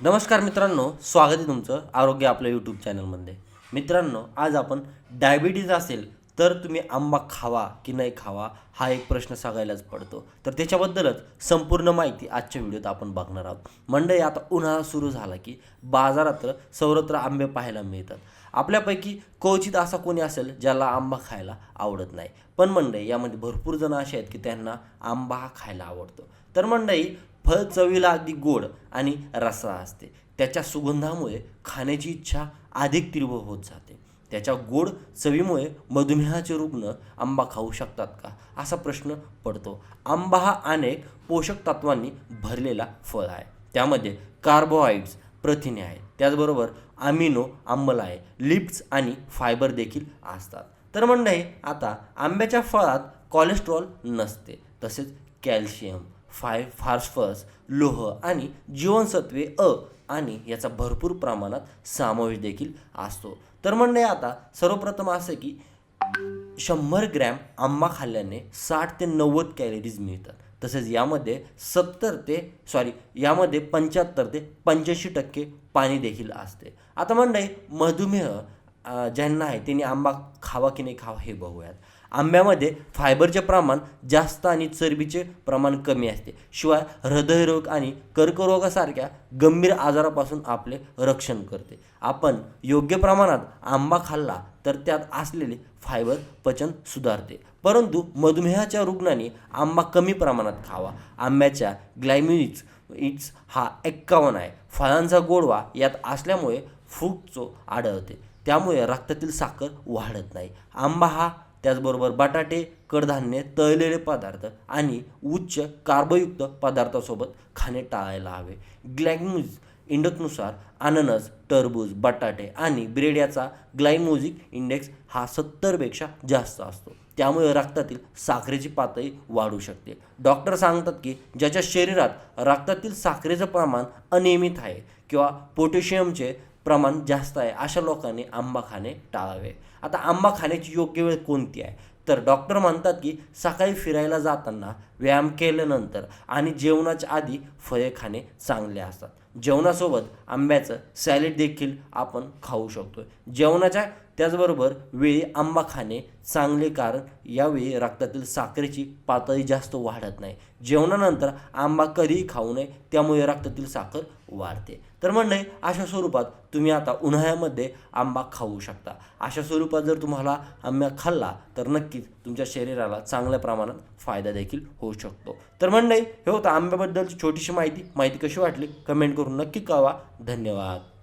नमस्कार मित्रांनो स्वागत आहे तुमचं आरोग्य आपल्या यूट्यूब चॅनलमध्ये मित्रांनो आज आपण डायबिटीज असेल तर तुम्ही आंबा खावा की नाही खावा हा एक प्रश्न सांगायलाच पडतो. तर त्याच्याबद्दलच संपूर्ण माहिती आजच्या व्हिडिओत आपण बघणार आहोत. मंडळी आता उन्हाळा सुरू झाला की बाजारात सर्वत्र आंबे पाहायला मिळतात. आपल्यापैकी क्वचित असा कोणी असेल ज्याला आंबा खायला आवडत नाही. पण मंडळी यामध्ये भरपूर जण असे आहेत की त्यांना आंबा हा खायला आवडतो. तर मंडळी फळ चवीला अगदी गोड आणि रसा असते. त्याच्या सुगंधामुळे खाण्याची इच्छा अधिक तीव्र होत जाते. त्याच्या गोड चवीमुळे मधुमेहाचे रुग्ण आंबा खाऊ शकतात का? असा प्रश्न पडतो. आंबा हा अनेक पोषक तत्वांनी भरलेला फळ आहे. त्यामध्ये कार्बोहायड्रेट्स प्रथिने आहेत. त्याचबरोबर अमिनो आंबल आहे. लिप्स आणि फायबर देखील असतात. तर मंडळी आता आंब्याच्या फळात कोलेस्ट्रॉल नसते तसेच कॅल्शियम. फाय फास्फरस लोह आणि जीवनसत्वे अ आणि याचा भरपूर प्रमाणात समावेश देखील असतो. तर म्हणणे आता सर्वप्रथम असं की शंभर ग्रॅम आंबा खाल्ल्याने साठ ते नव्वद कॅलरीज मिळतात. तसेच यामध्ये सत्तर ते सॉरी यामध्ये पंच्याहत्तर ते पंच्याऐंशी टक्के पाणी देखील असते. आता म्हणणे मधुमेह ज्यांना आहे त्यांनी आंबा खावा की नाही खावा हे बघूयात. आंब्यामध्ये फायबरचे प्रमाण जास्त आणि चरबीचे प्रमाण कमी असते. शिवाय हृदयरोग आणि कर्करोगासारख्या गंभीर आजारापासून आपले रक्षण करते. आपण योग्य प्रमाणात आंबा खाल्ला तर त्यात असलेले फायबर पचन सुधारते. परंतु मधुमेहाच्या रुग्णांनी आंबा कमी प्रमाणात खावा. आंब्याच्या ग्लायमिनिक्स इट्स हा एक्कावन्न आहे. फळांचा गोडवा यात असल्यामुळे फ्रुक्टचो आढळते. त्यामुळे रक्तातील साखर वाढत नाही. आंबा हा त्याचबरोबर बटाटे कडधान्य तळलेले पदार्थ आणि उच्च कार्बयुक्त पदार्थासोबत खाणे टाळायला हवे. ग्लॅग्म्यूज इंडकनुसार अननस टरबूज बटाटे आणि ब्रेड याचा ग्लायमोजिक इंडेक्स हा सत्तरपेक्षा जास्त असतो. त्यामुळे रक्तातील साखरेची पातळी वाढू शकते. डॉक्टर सांगतात की ज्याच्या शरीरात रक्तातील साखरेचं प्रमाण अनियमित आहे किंवा पोटॅशियमचे प्रमाण जास्त आहे अशा लोकांनी आंबा खाणे टाळावे. आता आंबा खाण्याची योग्य वेळ कोणती आहे? तर डॉक्टर म्हणतात की सकाळी फिरायला जाताना व्यायाम केल्यानंतर आणि जेवणाच्या आधी फळे खाणे चांगले असतात. जेवणासोबत आंब्याचं सॅलेड देखील आपण खाऊ शकतो जेवणाच्या त्याचबरोबर वेळी आंबा खाणे चांगले कारण यावेळी रक्तातील साखरेची पातळी जास्त वाढत नाही. जेवणानंतर आंबा कधीही खाऊ नये त्यामुळे रक्तातील साखर वाढते. तर म्हणणे अशा स्वरूपात तुम्ही आता उन्हाळ्यामध्ये आंबा खाऊ शकता. अशा स्वरूपात जर तुम्हाला आंबा खाल्ला तर नक्कीच तुमच्या शरीराला चांगल्या प्रमाणात फायदा देखील होऊ शकतो. तर म्हणणे हे होतं आंब्याबद्दलची छोटीशी माहिती. माहिती कशी वाटली? कमेंट करून नक्की कळवा. धन्यवाद.